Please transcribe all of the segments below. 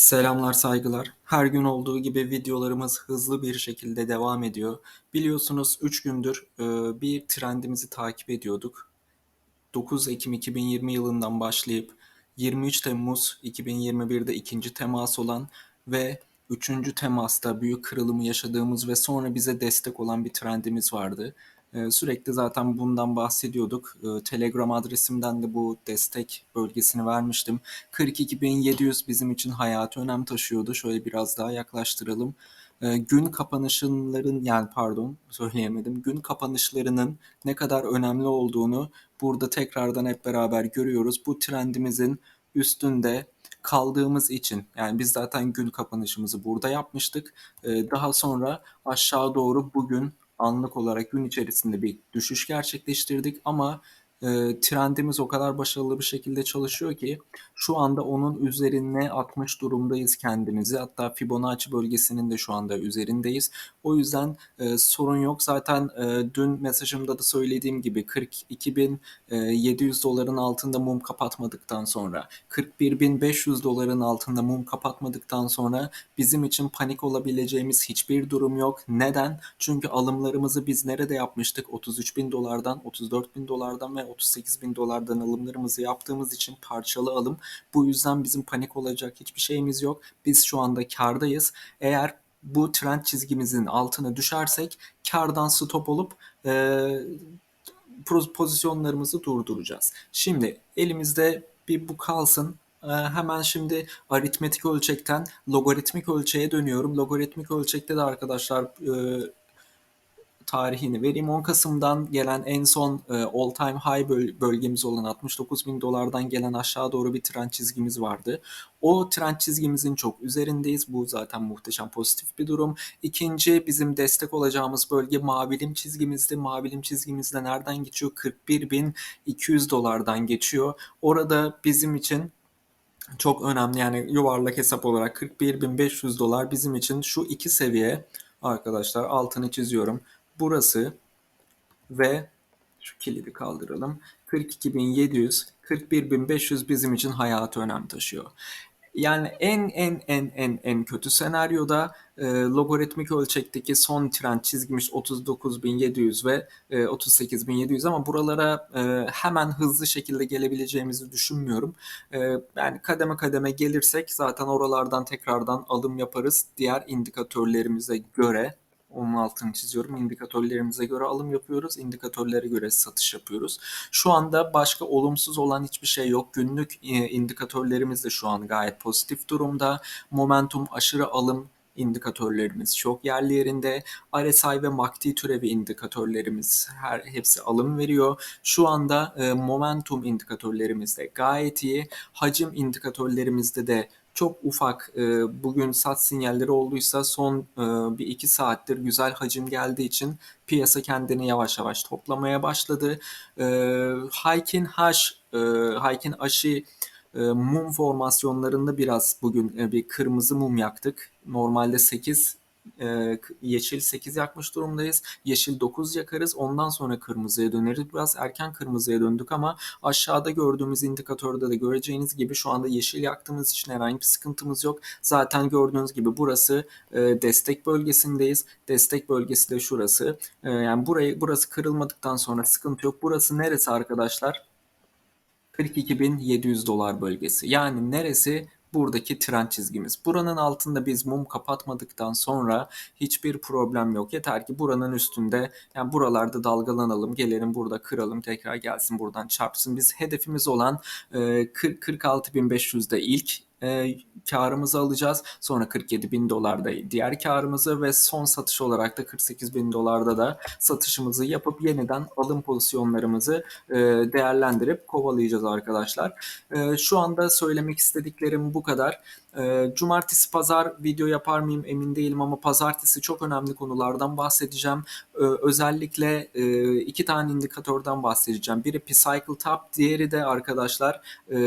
Selamlar, saygılar. Her gün olduğu gibi videolarımız hızlı bir şekilde devam ediyor. Biliyorsunuz 3 gündür e, bir trendimizi takip ediyorduk. 9 Ekim 2020 yılından başlayıp 23 Temmuz 2021'de ikinci temas olan ve üçüncü temasta büyük kırılımı yaşadığımız ve sonra bize destek olan bir trendimiz vardı. Ee, sürekli zaten bundan bahsediyorduk. Ee, Telegram adresimden de bu destek bölgesini vermiştim. 42.700 bizim için hayati önem taşıyordu. Şöyle biraz daha yaklaştıralım. Ee, gün kapanışların yani pardon söyleyemedim. Gün kapanışlarının ne kadar önemli olduğunu burada tekrardan hep beraber görüyoruz. Bu trendimizin üstünde kaldığımız için yani biz zaten gün kapanışımızı burada yapmıştık. Daha sonra aşağı doğru bugün anlık olarak gün içerisinde bir düşüş gerçekleştirdik ama e, trendimiz o kadar başarılı bir şekilde çalışıyor ki şu anda onun üzerine atmış durumdayız kendimizi. Hatta Fibonacci bölgesinin de şu anda üzerindeyiz. O yüzden e, sorun yok. Zaten e, dün mesajımda da söylediğim gibi 42.700 doların altında mum kapatmadıktan sonra 41.500 doların altında mum kapatmadıktan sonra bizim için panik olabileceğimiz hiçbir durum yok. Neden? Çünkü alımlarımızı biz nerede yapmıştık? 33.000 dolardan, 34.000 dolardan ve 38 bin dolardan alımlarımızı yaptığımız için parçalı alım. Bu yüzden bizim panik olacak hiçbir şeyimiz yok. Biz şu anda kardayız. Eğer bu trend çizgimizin altına düşersek kardan stop olup e, pozisyonlarımızı durduracağız. Şimdi elimizde bir bu kalsın. Ee, hemen şimdi aritmetik ölçekten logaritmik ölçeğe dönüyorum. Logaritmik ölçekte de arkadaşlar e, tarihini vereyim. 10 Kasım'dan gelen en son e, all time high bölgemiz olan 69 bin dolardan gelen aşağı doğru bir trend çizgimiz vardı. O trend çizgimizin çok üzerindeyiz. Bu zaten muhteşem pozitif bir durum. İkinci bizim destek olacağımız bölge mavilim çizgimizdi. Mavilim çizgimizde nereden geçiyor? 41.200 dolardan geçiyor. Orada bizim için çok önemli yani yuvarlak hesap olarak 41.500 dolar bizim için şu iki seviye arkadaşlar altını çiziyorum burası ve şu kilidi kaldıralım. 42.700, 41.500 bizim için hayatı önem taşıyor. Yani en en en en en kötü senaryoda e, logaritmik ölçekteki son trend çizgimiz 39.700 ve e, 38.700 ama buralara e, hemen hızlı şekilde gelebileceğimizi düşünmüyorum. E, yani kademe kademe gelirsek zaten oralardan tekrardan alım yaparız diğer indikatörlerimize göre onun altını çiziyorum. İndikatörlerimize göre alım yapıyoruz. İndikatörlere göre satış yapıyoruz. Şu anda başka olumsuz olan hiçbir şey yok. Günlük e, indikatörlerimiz de şu an gayet pozitif durumda. Momentum aşırı alım indikatörlerimiz çok yerli yerinde. RSI ve MACD türevi indikatörlerimiz her hepsi alım veriyor. Şu anda e, momentum indikatörlerimiz de gayet iyi. Hacim indikatörlerimizde de çok ufak e, bugün sat sinyalleri olduysa son e, bir iki saattir güzel hacim geldiği için piyasa kendini yavaş yavaş toplamaya başladı. E, Haykin H, e, Haykin aşı e, mum formasyonlarında biraz bugün e, bir kırmızı mum yaktık. Normalde 8 e, yeşil 8 yakmış durumdayız. Yeşil 9 yakarız. Ondan sonra kırmızıya döneriz. Biraz erken kırmızıya döndük ama aşağıda gördüğümüz indikatörde de göreceğiniz gibi şu anda yeşil yaktığımız için herhangi bir sıkıntımız yok. Zaten gördüğünüz gibi burası e, destek bölgesindeyiz. Destek bölgesi de şurası. E, yani burayı burası kırılmadıktan sonra sıkıntı yok. Burası neresi arkadaşlar? 42.700 dolar bölgesi. Yani neresi? Buradaki trend çizgimiz. Buranın altında biz mum kapatmadıktan sonra hiçbir problem yok. Yeter ki buranın üstünde yani buralarda dalgalanalım, gelelim burada kıralım, tekrar gelsin buradan çarpsın. Biz hedefimiz olan 46.500'de ilk e, karımızı alacağız. Sonra 47 bin dolarda diğer karımızı ve son satış olarak da 48 bin dolarda da satışımızı yapıp yeniden alım pozisyonlarımızı e, değerlendirip kovalayacağız arkadaşlar. E, şu anda söylemek istediklerim bu kadar. E, cumartesi pazar video yapar mıyım emin değilim ama pazartesi çok önemli konulardan bahsedeceğim. E, özellikle e, iki tane indikatörden bahsedeceğim. Biri P-Cycle Top, diğeri de arkadaşlar e,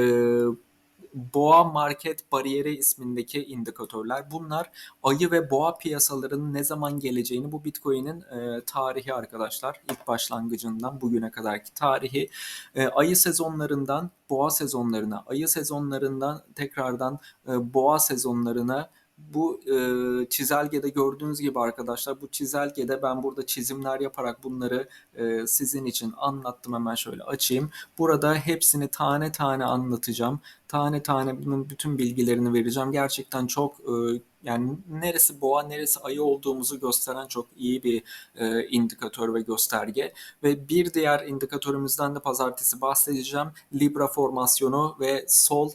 boğa market bariyeri ismindeki indikatörler. Bunlar ayı ve boğa piyasalarının ne zaman geleceğini bu Bitcoin'in e, tarihi arkadaşlar. ilk başlangıcından bugüne kadarki tarihi. E, ayı sezonlarından boğa sezonlarına, ayı sezonlarından tekrardan e, boğa sezonlarına bu e, çizelgede gördüğünüz gibi arkadaşlar bu çizelgede ben burada çizimler yaparak bunları e, sizin için anlattım hemen şöyle açayım. Burada hepsini tane tane anlatacağım. Tane tane bunun bütün bilgilerini vereceğim. Gerçekten çok e, yani neresi boğa neresi ayı olduğumuzu gösteren çok iyi bir e, indikatör ve gösterge. Ve bir diğer indikatörümüzden de pazartesi bahsedeceğim. Libra formasyonu ve sol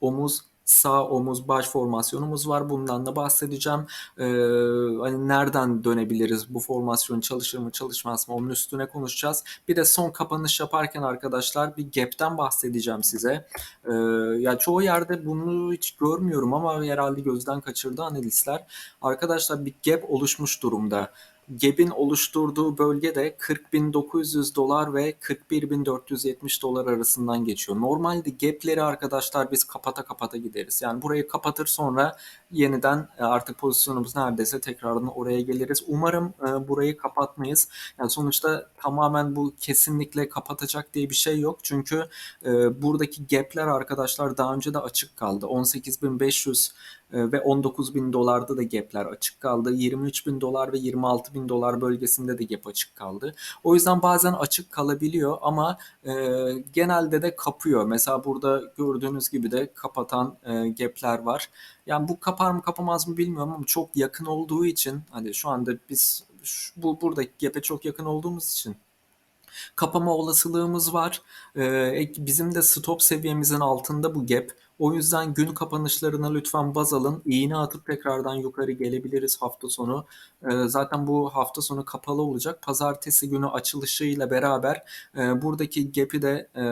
omuz sağ omuz baş formasyonumuz var. Bundan da bahsedeceğim. Ee, hani nereden dönebiliriz? Bu formasyon çalışır mı çalışmaz mı? Onun üstüne konuşacağız. Bir de son kapanış yaparken arkadaşlar bir gap'ten bahsedeceğim size. Ee, ya çoğu yerde bunu hiç görmüyorum ama herhalde gözden kaçırdı analistler. Arkadaşlar bir gap oluşmuş durumda. GAP'in oluşturduğu bölge de 40.900 dolar ve 41.470 dolar arasından geçiyor. Normalde gap'leri arkadaşlar biz kapata kapata gideriz. Yani burayı kapatır sonra yeniden e, artık pozisyonumuz neredeyse tekrardan oraya geliriz. Umarım e, burayı kapatmayız. Yani sonuçta tamamen bu kesinlikle kapatacak diye bir şey yok. Çünkü e, buradaki gap'ler arkadaşlar daha önce de açık kaldı. 18.500 ve 19.000 dolarda da gap'ler açık kaldı. 23.000 dolar ve 26.000 dolar bölgesinde de gap açık kaldı. O yüzden bazen açık kalabiliyor ama e, genelde de kapıyor. Mesela burada gördüğünüz gibi de kapatan e, gap'ler var. Yani bu kapar mı kapamaz mı bilmiyorum ama çok yakın olduğu için hani şu anda biz şu, bu buradaki gap'e çok yakın olduğumuz için kapama olasılığımız var. Ee, bizim de stop seviyemizin altında bu gap. O yüzden gün kapanışlarına lütfen baz alın. İğne atıp tekrardan yukarı gelebiliriz hafta sonu. Ee, zaten bu hafta sonu kapalı olacak. Pazartesi günü açılışıyla beraber e, buradaki gap'i de e,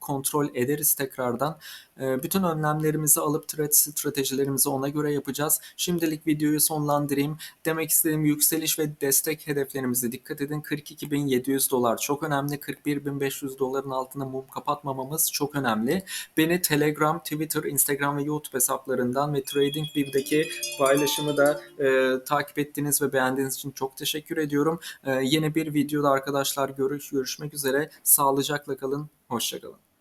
kontrol ederiz tekrardan. E, bütün önlemlerimizi alıp trade stratejilerimizi ona göre yapacağız. Şimdilik videoyu sonlandırayım. Demek istediğim yükseliş ve destek hedeflerimize dikkat edin. 42.700 dolar çok önemli. 41.500 doların altında mum kapatmamamız çok önemli. Beni Telegram, Twitter, Instagram ve YouTube hesaplarından ve TradingView'daki paylaşımı da e, takip ettiğiniz ve beğendiğiniz için çok teşekkür ediyorum. E, yeni bir videoda arkadaşlar görüş görüşmek üzere. Sağlıcakla kalın. Hoşçakalın.